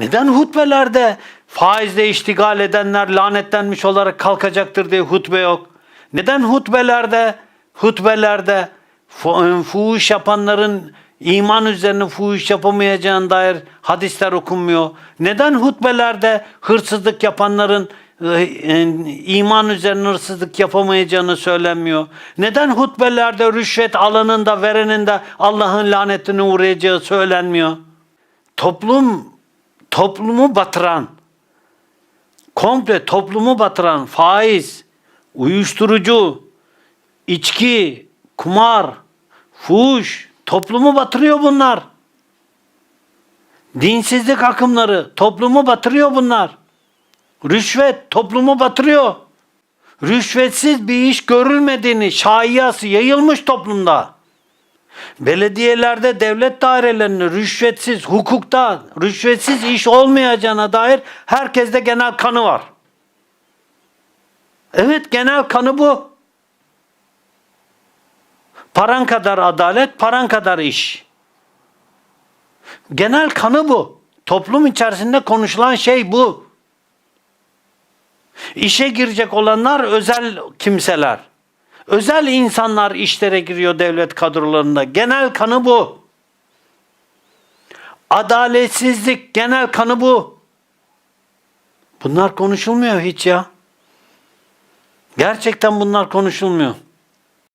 Neden hutbelerde faizle iştigal edenler lanetlenmiş olarak kalkacaktır diye hutbe yok? Neden hutbelerde hutbelerde fu- fuhuş yapanların iman üzerine fuhuş yapamayacağına dair hadisler okunmuyor? Neden hutbelerde hırsızlık yapanların e, e, iman üzerine hırsızlık yapamayacağını söylenmiyor? Neden hutbelerde rüşvet alanın da verenin de Allah'ın lanetine uğrayacağı söylenmiyor? Toplum toplumu batıran, komple toplumu batıran faiz, uyuşturucu, içki, kumar, fuhuş, toplumu batırıyor bunlar. Dinsizlik akımları, toplumu batırıyor bunlar. Rüşvet, toplumu batırıyor. Rüşvetsiz bir iş görülmediğini, şaiyası yayılmış toplumda. Belediyelerde, devlet dairelerinde rüşvetsiz, hukukta rüşvetsiz iş olmayacağına dair herkeste genel kanı var. Evet genel kanı bu. Paran kadar adalet, paran kadar iş. Genel kanı bu. Toplum içerisinde konuşulan şey bu. İşe girecek olanlar özel kimseler. Özel insanlar işlere giriyor devlet kadrolarında. Genel kanı bu. Adaletsizlik genel kanı bu. Bunlar konuşulmuyor hiç ya. Gerçekten bunlar konuşulmuyor.